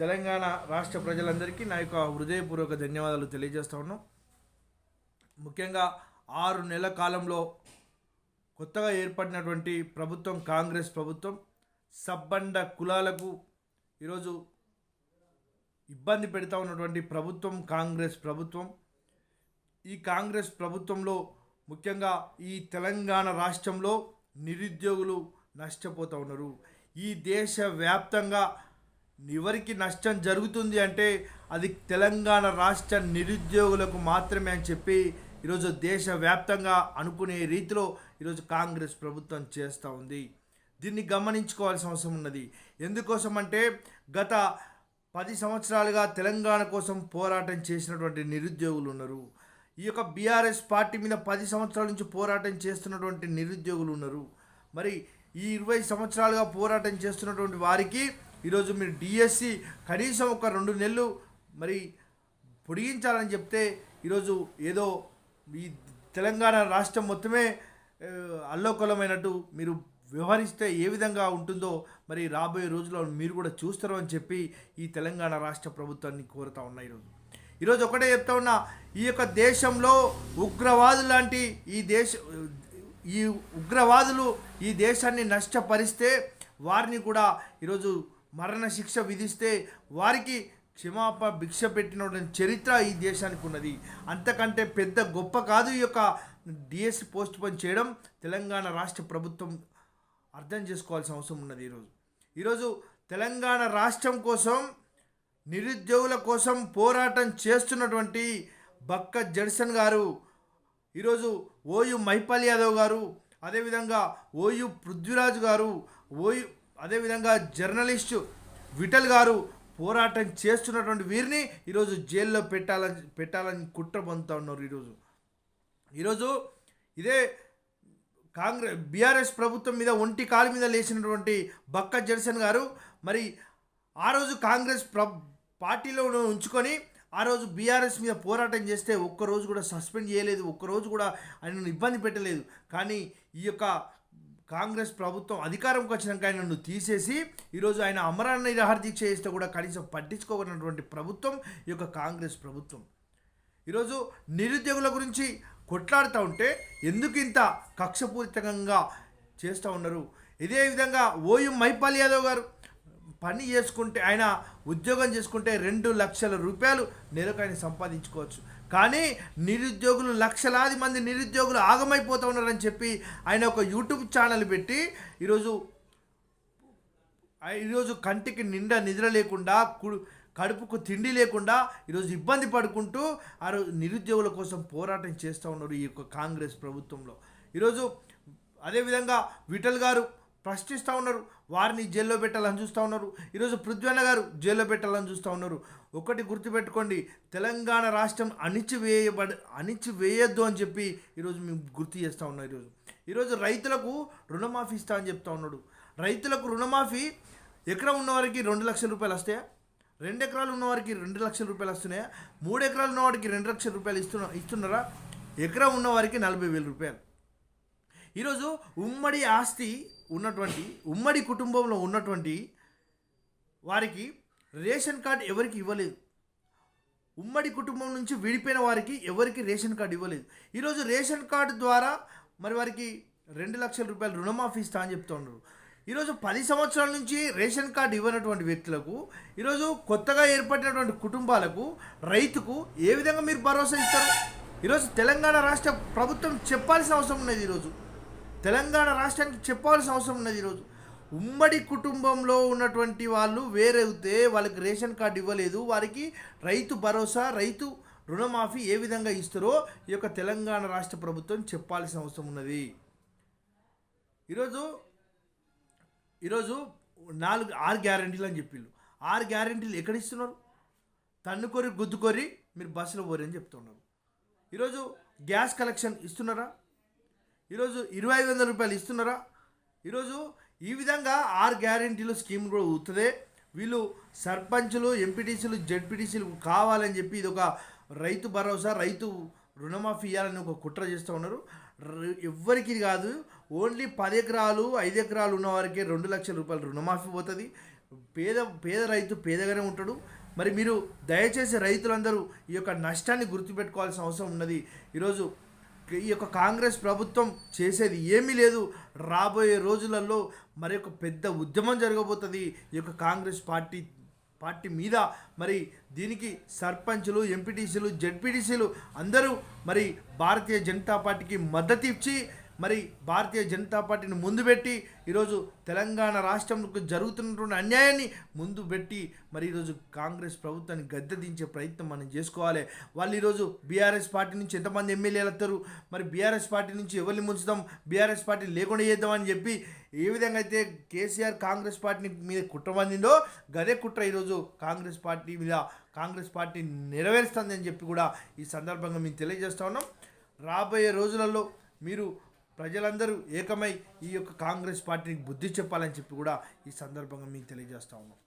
తెలంగాణ రాష్ట్ర ప్రజలందరికీ నా యొక్క హృదయపూర్వక ధన్యవాదాలు తెలియజేస్తా ఉన్నాం. ముఖ్యంగా ఆరు నెలల కాలంలో కొత్తగా ఏర్పడినటువంటి ప్రభుత్వం కాంగ్రెస్ ప్రభుత్వం సబ్బండ కులాలకు ఈరోజు ఇబ్బంది పెడతా ఉన్నటువంటి ప్రభుత్వం కాంగ్రెస్ ప్రభుత్వం. ఈ కాంగ్రెస్ ప్రభుత్వంలో ముఖ్యంగా ఈ తెలంగాణ రాష్ట్రంలో నిరుద్యోగులు నష్టపోతూ ఉన్నారు. ఈ దేశ వ్యాప్తంగా ఎవరికి నష్టం జరుగుతుంది అంటే అది తెలంగాణ రాష్ట్ర నిరుద్యోగులకు మాత్రమే అని చెప్పి ఈరోజు దేశవ్యాప్తంగా అనుకునే రీతిలో ఈరోజు కాంగ్రెస్ ప్రభుత్వం చేస్తూ ఉంది. దీన్ని గమనించుకోవాల్సిన అవసరం ఉన్నది. ఎందుకోసం అంటే గత పది సంవత్సరాలుగా తెలంగాణ కోసం పోరాటం చేసినటువంటి నిరుద్యోగులు ఉన్నారు. ఈ యొక్క బీఆర్ఎస్ పార్టీ మీద పది సంవత్సరాల నుంచి పోరాటం చేస్తున్నటువంటి నిరుద్యోగులు ఉన్నారు. మరి ఈ ఇరవై సంవత్సరాలుగా పోరాటం చేస్తున్నటువంటి వారికి ఈరోజు మీరు డిఎస్సి కనీసం ఒక రెండు నెలలు మరి పొడిగించాలని చెప్తే ఈరోజు ఏదో ఈ తెలంగాణ రాష్ట్రం మొత్తమే అల్లోకలమైనట్టు మీరు వ్యవహరిస్తే ఏ విధంగా ఉంటుందో మరి రాబోయే రోజుల్లో మీరు కూడా చూస్తారు అని చెప్పి ఈ తెలంగాణ రాష్ట్ర ప్రభుత్వాన్ని కోరుతా ఉన్నా ఈరోజు. ఈరోజు ఒకటే చెప్తా ఉన్నా ఈ యొక్క దేశంలో ఉగ్రవాదులు లాంటి ఈ దేశ ఈ ఉగ్రవాదులు ఈ దేశాన్ని నష్టపరిస్తే వారిని కూడా ఈరోజు మరణ శిక్ష విధిస్తే వారికి క్షమాప భిక్ష పెట్టినటువంటి చరిత్ర ఈ దేశానికి ఉన్నది. అంతకంటే పెద్ద గొప్ప కాదు ఈ యొక్క డిఎస్సి పోస్ట్ పోన్ చేయడం. తెలంగాణ రాష్ట్ర ప్రభుత్వం అర్థం చేసుకోవాల్సిన అవసరం ఉన్నది ఈరోజు ఈరోజు తెలంగాణ రాష్ట్రం కోసం నిరుద్యోగుల కోసం పోరాటం చేస్తున్నటువంటి బక్క జడ్సన్ గారు ఈరోజు ఓయు మైపాల్ యాదవ్ గారు అదేవిధంగా ఓయు పృథ్వీరాజు గారు ఓయు అదేవిధంగా జర్నలిస్టు విఠల్ గారు పోరాటం చేస్తున్నటువంటి వీరిని ఈరోజు జైల్లో పెట్టాలని పెట్టాలని కుట్ర పొందుతా ఉన్నారు ఈరోజు. ఈరోజు ఇదే కాంగ్రెస్ బీఆర్ఎస్ ప్రభుత్వం మీద ఒంటి కాలు మీద లేచినటువంటి బక్క జర్సన్ గారు మరి ఆ రోజు కాంగ్రెస్ ప్ర పార్టీలో ఉంచుకొని ఆ రోజు బీఆర్ఎస్ మీద పోరాటం చేస్తే ఒక్కరోజు కూడా సస్పెండ్ చేయలేదు ఒక్కరోజు కూడా ఆయనను ఇబ్బంది పెట్టలేదు. కానీ ఈ యొక్క కాంగ్రెస్ ప్రభుత్వం అధికారంకి వచ్చినాక నన్ను తీసేసి ఈరోజు ఆయన అమరాన్న నిరాహార దీక్ష చేస్తే కూడా కనీసం పట్టించుకోకున్నటువంటి ప్రభుత్వం ఈ యొక్క కాంగ్రెస్ ప్రభుత్వం. ఈరోజు నిరుద్యోగుల గురించి కొట్లాడుతూ ఉంటే ఎందుకు ఇంత కక్షపూరితంగా చేస్తూ ఉన్నారు? ఇదే విధంగా ఓయు మైపాల్ యాదవ్ గారు పని చేసుకుంటే ఆయన ఉద్యోగం చేసుకుంటే రెండు లక్షల రూపాయలు నెలకు ఆయన సంపాదించుకోవచ్చు. కానీ నిరుద్యోగులు లక్షలాది మంది నిరుద్యోగులు ఆగమైపోతూ ఉన్నారని చెప్పి ఆయన ఒక యూట్యూబ్ ఛానల్ పెట్టి ఈరోజు ఈరోజు కంటికి నిండా నిద్ర లేకుండా కుడు కడుపుకు తిండి లేకుండా ఈరోజు ఇబ్బంది పడుకుంటూ ఆ రోజు నిరుద్యోగుల కోసం పోరాటం చేస్తూ ఉన్నారు ఈ యొక్క కాంగ్రెస్ ప్రభుత్వంలో. ఈరోజు అదేవిధంగా విఠల్ గారు ప్రశ్నిస్తూ ఉన్నారు. వారిని జైల్లో పెట్టాలని చూస్తూ ఉన్నారు. ఈరోజు పృథ్వన్న గారు జైల్లో పెట్టాలని చూస్తూ ఉన్నారు. ఒకటి గుర్తుపెట్టుకోండి. తెలంగాణ రాష్ట్రం అణిచివేయబడ అణిచివేయొద్దు అని చెప్పి ఈరోజు మేము గుర్తు చేస్తూ ఉన్నాం ఈరోజు. ఈరోజు రైతులకు రుణమాఫీ ఇస్తా అని చెప్తా ఉన్నాడు. రైతులకు రుణమాఫీ ఎకరం ఉన్నవారికి రెండు లక్షల రూపాయలు వస్తాయా? రెండు ఎకరాలు ఉన్నవారికి రెండు లక్షల రూపాయలు వస్తున్నాయా? మూడు ఎకరాలు ఉన్నవారికి రెండు లక్షల రూపాయలు ఇస్తున్నా ఇస్తున్నారా? ఎకరం ఉన్నవారికి నలభై వేల రూపాయలు. ఈరోజు ఉమ్మడి ఆస్తి ఉన్నటువంటి ఉమ్మడి కుటుంబంలో ఉన్నటువంటి వారికి రేషన్ కార్డు ఎవరికి ఇవ్వలేదు. ఉమ్మడి కుటుంబం నుంచి విడిపోయిన వారికి ఎవరికి రేషన్ కార్డు ఇవ్వలేదు. ఈరోజు రేషన్ కార్డు ద్వారా మరి వారికి రెండు లక్షల రూపాయలు రుణమాఫీ ఇస్తా అని చెప్తున్నారు. ఈరోజు పది సంవత్సరాల నుంచి రేషన్ కార్డు ఇవ్వనటువంటి వ్యక్తులకు ఈరోజు కొత్తగా ఏర్పడినటువంటి కుటుంబాలకు రైతుకు ఏ విధంగా మీరు భరోసా ఇస్తారు? ఈరోజు తెలంగాణ రాష్ట్ర ప్రభుత్వం చెప్పాల్సిన అవసరం ఉన్నది ఈరోజు. తెలంగాణ రాష్ట్రానికి చెప్పాల్సిన అవసరం ఉన్నది ఈరోజు. ఉమ్మడి కుటుంబంలో ఉన్నటువంటి వాళ్ళు వేరైతే వాళ్ళకి రేషన్ కార్డు ఇవ్వలేదు. వారికి రైతు భరోసా రైతు రుణమాఫీ ఏ విధంగా ఇస్తారో ఈ యొక్క తెలంగాణ రాష్ట్ర ప్రభుత్వం చెప్పాల్సిన అవసరం ఉన్నది. ఈరోజు ఈరోజు నాలుగు ఆరు గ్యారంటీలు అని చెప్పిళ్ళు. ఆరు గ్యారంటీలు ఎక్కడ ఇస్తున్నారు? తన్నుకొరి గుద్దుకొరి మీరు బస్సులో పోరని చెప్తున్నారు. ఈరోజు గ్యాస్ కలెక్షన్ ఇస్తున్నారా? ఈరోజు ఇరవై ఐదు వందల రూపాయలు ఇస్తున్నారా? ఈరోజు ఈ విధంగా ఆరు గ్యారంటీలు స్కీమ్ కూడా అవుతుంది వీళ్ళు సర్పంచులు ఎంపీటీసీలు జడ్పీటీసీలు కావాలని చెప్పి ఇది ఒక రైతు భరోసా రైతు రుణమాఫీ ఇవ్వాలని ఒక కుట్ర చేస్తూ ఉన్నారు. ఎవ్వరికి కాదు. ఓన్లీ పది ఎకరాలు ఐదు ఎకరాలు ఉన్న వారికి రెండు లక్షల రూపాయలు రుణమాఫీ పోతుంది. పేద పేద రైతు పేదగానే ఉంటాడు. మరి మీరు దయచేసి రైతులందరూ ఈ యొక్క నష్టాన్ని గుర్తుపెట్టుకోవాల్సిన అవసరం ఉన్నది. ఈరోజు ఈ యొక్క కాంగ్రెస్ ప్రభుత్వం చేసేది ఏమీ లేదు. రాబోయే రోజులలో మరి ఒక పెద్ద ఉద్యమం జరగబోతుంది. ఈ యొక్క కాంగ్రెస్ పార్టీ పార్టీ మీద మరి దీనికి సర్పంచులు ఎంపీటీసీలు జెడ్పీటీసీలు అందరూ మరి భారతీయ జనతా పార్టీకి మద్దతు ఇచ్చి మరి భారతీయ జనతా పార్టీని ముందు పెట్టి ఈరోజు తెలంగాణ రాష్ట్రంకు జరుగుతున్నటువంటి అన్యాయాన్ని ముందు పెట్టి మరి ఈరోజు కాంగ్రెస్ ప్రభుత్వాన్ని గద్దెదించే ప్రయత్నం మనం చేసుకోవాలి. వాళ్ళు ఈరోజు బీఆర్ఎస్ పార్టీ నుంచి ఎంతమంది ఎమ్మెల్యేలు వస్తారు మరి బీఆర్ఎస్ పార్టీ నుంచి ఎవరిని ముంచుదాం బీఆర్ఎస్ పార్టీ లేకుండా చేద్దామని చెప్పి ఏ విధంగా అయితే కేసీఆర్ కాంగ్రెస్ పార్టీ మీద కుట్ర మందిందో గదే కుట్ర ఈరోజు కాంగ్రెస్ పార్టీ మీద కాంగ్రెస్ పార్టీ నెరవేరుస్తుందని చెప్పి కూడా ఈ సందర్భంగా మేము తెలియజేస్తా ఉన్నాం. రాబోయే రోజులలో మీరు ప్రజలందరూ ఏకమై ఈ యొక్క కాంగ్రెస్ పార్టీకి బుద్ధి చెప్పాలని చెప్పి కూడా ఈ సందర్భంగా మీకు తెలియజేస్తా ఉన్నాం.